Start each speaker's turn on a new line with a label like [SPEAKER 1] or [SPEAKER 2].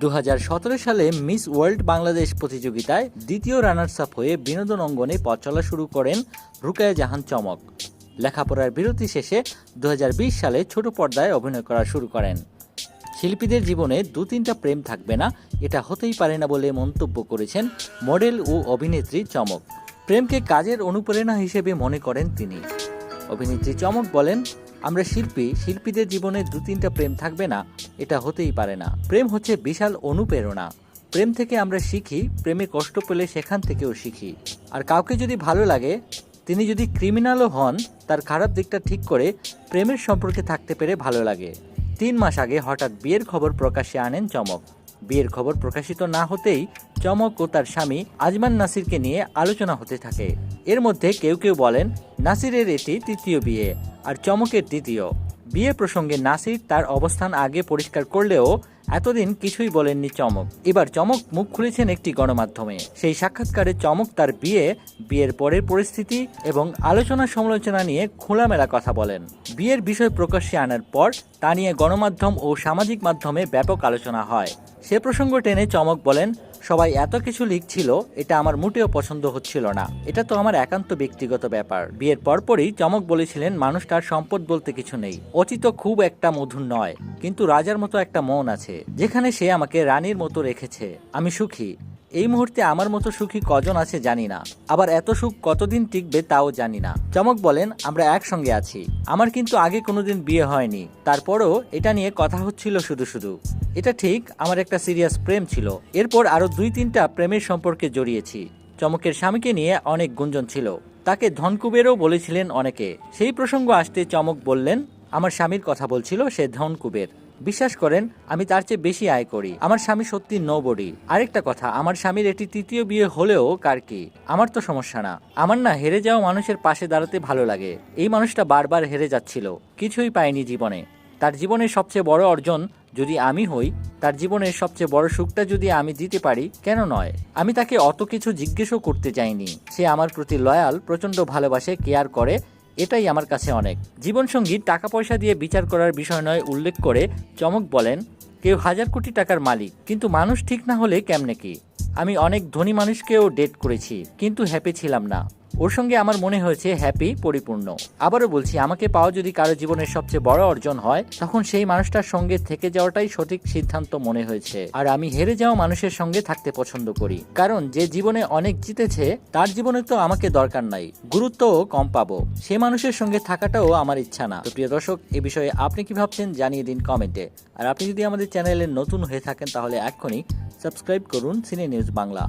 [SPEAKER 1] দু হাজার সতেরো সালে মিস ওয়ার্ল্ড বাংলাদেশ প্রতিযোগিতায় দ্বিতীয় রানার্স আপ হয়ে বিনোদন অঙ্গনে পথ চলা শুরু করেন রুকায়া জাহান চমক। লেখাপড়ার বিরতি শেষে দু হাজার বিশ সালে ছোট পর্দায় অভিনয় করা শুরু করেন। শিল্পীদের জীবনে দু তিনটা প্রেম থাকবে না, এটা হতেই পারে না বলে মন্তব্য করেছেন মডেল ও অভিনেত্রী চমক। প্রেমকে কাজের অনুপ্রেরণা হিসেবে মনে করেন তিনি। অভিনেত্রী চমক বলেন আমরা শিল্পী, শিল্পীদের জীবনে দু তিনটা প্রেম থাকবে না, এটা হতেই পারে না। প্রেম হচ্ছে বিশাল অনুপ্রেরণা। প্রেম থেকে আমরা শিখি, প্রেমে কষ্ট পেলে সেখান থেকেও শিখি। আর কাউকে যদি ভালো লাগে, তিনি যদি ক্রিমিনালও হন, তার খারাপ দিকটা ঠিক করে প্রেমের সম্পর্কে থাকতে পেরে ভালো লাগে। তিন মাস আগে হঠাৎ বিয়ের খবর প্রকাশে আনেন চমক। বিয়ের খবর প্রকাশিত না হতেই চমক ও তার স্বামী আজমান নাসিরকে নিয়ে আলোচনা হতে থাকে। এর মধ্যে কেউ কেউ বলেন, নাসিরের এটি তৃতীয় বিয়ে। আর চমকের দ্বিতীয়। বিয়ে প্রসঙ্গে নাসির তার অবস্থান আগে পরিষ্কার করলেও এতদিন কিছুই বলেননি চমক। এবার চমক মুখ খুলেছেন একটি গণমাধ্যমে। সেই সাক্ষাৎকারে চমক তার বিয়ে, বিয়ের পরের পরিস্থিতি এবং আলোচনা সমালোচনা নিয়ে খোলামেলা কথা বলেন। বিয়ের বিষয় প্রকাশ্যে আনার পর তা নিয়ে গণমাধ্যম ও সামাজিক মাধ্যমে ব্যাপক আলোচনা হয়। সে প্রসঙ্গ টেনে চমক বলেন, সবাই এত কিছু লিখছিল, এটা আমার মোটেও পছন্দ হচ্ছিল না। এটা তো আমার একান্ত ব্যক্তিগত ব্যাপার। বিয়ের পরপরই চমক বলেছিলেন মানুষটার সম্পদ বলতে কিছু নেই। অচিত খুব একটা মধুর নয়, কিন্তু রাজার মতো একটা মন আছে, যেখানে সে আমাকে রানীর মতো রেখেছে। আমি সুখী। এই মুহূর্তে আমার মতো সুখী কজন আছে জানি না। আবার এত সুখ কতদিন টিকবে তাও জানি না। চমক বলেন, আমরা একসঙ্গে আছি। আমার কিন্তু আগে কোনোদিন বিয়ে হয়নি। তারপরও এটা নিয়ে কথা হচ্ছিল শুধু শুধু। এটা ঠিক, আমার একটা সিরিয়াস প্রেম ছিল। এরপর আরও দুই তিনটা প্রেমের সম্পর্কে জড়িয়েছি। চমকের স্বামীকে নিয়ে অনেক গুঞ্জন ছিল। তাকে ধনকুবেরও বলেছিলেন অনেকে। সেই প্রসঙ্গ আসতে চমক বললেন, আমার স্বামীর কথা বলছিল সে ধনকুবের। বিশ্বাস করেন, আমি তার চেয়ে বেশি আয় করি। আমার স্বামী সত্যি নো আরেকটা কথা, আমার স্বামীর এটি তৃতীয় বিয়ে হলেও কার কি? আমার তো সমস্যা না। আমার না হেরে যাওয়া মানুষের পাশে দাঁড়াতে ভালো লাগে। এই মানুষটা বারবার হেরে যাচ্ছিল। কিছুই পায়নি জীবনে। তার জীবনের সবচেয়ে বড় অর্জন যদি আমি হই, তার জীবনের সবচেয়ে বড় সুখটা যদি আমি দিতে পারি, কেন নয়? আমি তাকে অত কিছু জিজ্ঞেসও করতে চাইনি। সে আমার প্রতি লয়াল, প্রচণ্ড ভালোবাসে, কেয়ার করে এটাই আমার কাছে অনেক। জীবনসঙ্গী টাকা পয়সা দিয়ে বিচার করার বিষয় নয়, উল্লেখ করে চমক বলেন, কেউ হাজার কোটি টাকার মালিক, কিন্তু মানুষ ঠিক না হলে কেমনে কি? আমি অনেক ধনী মানুষকেও ডেট করেছি, কিন্তু হ্যাপি ছিলাম না। ওর সঙ্গে আমার মনে হয়েছে হ্যাপি পরিপূর্ণ। আবারও বলছি, আমাকে পাওয়া যদি কারও জীবনের সবচেয়ে বড় অর্জন হয়, তখন সেই মানুষটার সঙ্গে থেকে যাওয়াটাই সঠিক সিদ্ধান্ত মনে হয়েছে। আর আমি হেরে যাওয়া মানুষের সঙ্গে থাকতে পছন্দ করি। কারণ যে জীবনে অনেক জিতেছে, তার জীবনে তো আমাকে দরকার নাই। গুরুত্বও কম পাবো। সে মানুষের সঙ্গে থাকাটাও আমার ইচ্ছা না। তো প্রিয় দর্শক, এ বিষয়ে আপনি কি ভাবছেন জানিয়ে দিন কমেন্টে। আর আপনি যদি আমাদের চ্যানেলে নতুন হয়ে থাকেন, তাহলে এক্ষুনি সাবস্ক্রাইব করুন সিনে নিউজ বাংলা।